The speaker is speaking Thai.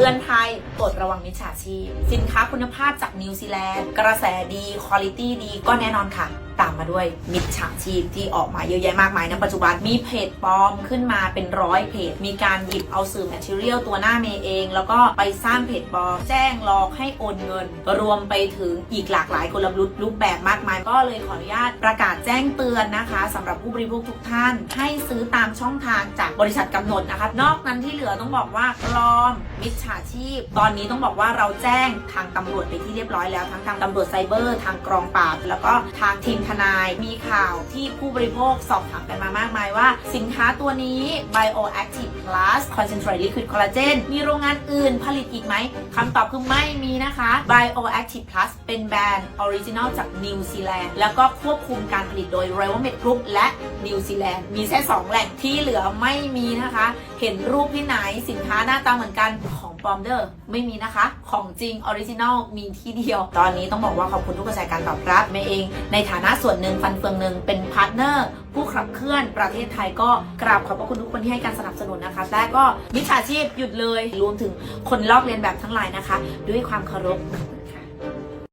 ตือนภัยโปรดระวังมิจฉาชีพ สินค้าคุณภาพจากนิวซีแลนด์ กระแสดีคุณภาพดี ก็แน่นอนค่ะ ตามมาด้วยมิจฉาชีพที่ออกมาเยอะแยะมากมายในปัจจุบันมีเพจปลอมขึ้นมาเป็นร้อยเพจ มีการหยิบเอาสื่อแมทเทียลตัวหน้าเมย์เอง แล้วก็ไปสร้างเพจปลอมแจ้งหลอกให้โอนเงิน รวมไปถึงอีกหลากหลายกลยุทธ์รูปแบบมากมาย ก็เลยขออนุญาตประกาศแจ้งเตือนนะคะสำหรับผู้บริโภคทุกท่าน ให้ซื้อตามช่องทางจากบริษัทกำหนดนะคะนอกนั้นที่เหลือต้องบอกว่าปลอมมิจฉาชีพ ตอนนี้ต้องบอกว่าเราแจ้งทางตำรวจไปที่เรียบร้อยแล้วทั้งทางตำรวจไซเบอร์ ทางกรองปราบแล้วก็ทางทีมทนาย มีข่าวที่ผู้บริโภคสอบถามกันมามากมายว่า สินค้าตัวนี้ Bioactive Plus Concentrate Liquid Collagen มีโรงงานอื่นผลิตอีกไหมคำตอบคือไม่มีนะคะ Bioactive Plus เป็นแบรนด์ออริจินอลจากนิวซีแลนด์แล้วก็ควบคุมการผลิตโดย r e v o m e d Group และนิวซีแลนด์มีแค่สองแหล่งที่เหลือไม่มีนะคะ เห็นรูปที่ไหนสินค้าหน้าตาเหมือนกันของปลอมเดอร์ไม่มีนะคะ ของจริงออริจินอลมีที่เดียว ตอนนี้ต้องบอกว่าขอบคุณทุกกระแสการตอบรับเมย์เองในฐานะส่วนหนึ่งฟันเฟืองหนึ่งเป็นพาร์ทเนอร์ผู้ขับเคลื่อนประเทศไทยก็กราบขอบพระคุณทุกคนที่ให้การสนับสนุนนะคะและก็มิจฉาชีพหยุดเลยรวมถึงคนลอกเรียนแบบทั้งหลายนะคะ ด้วยความเคารพ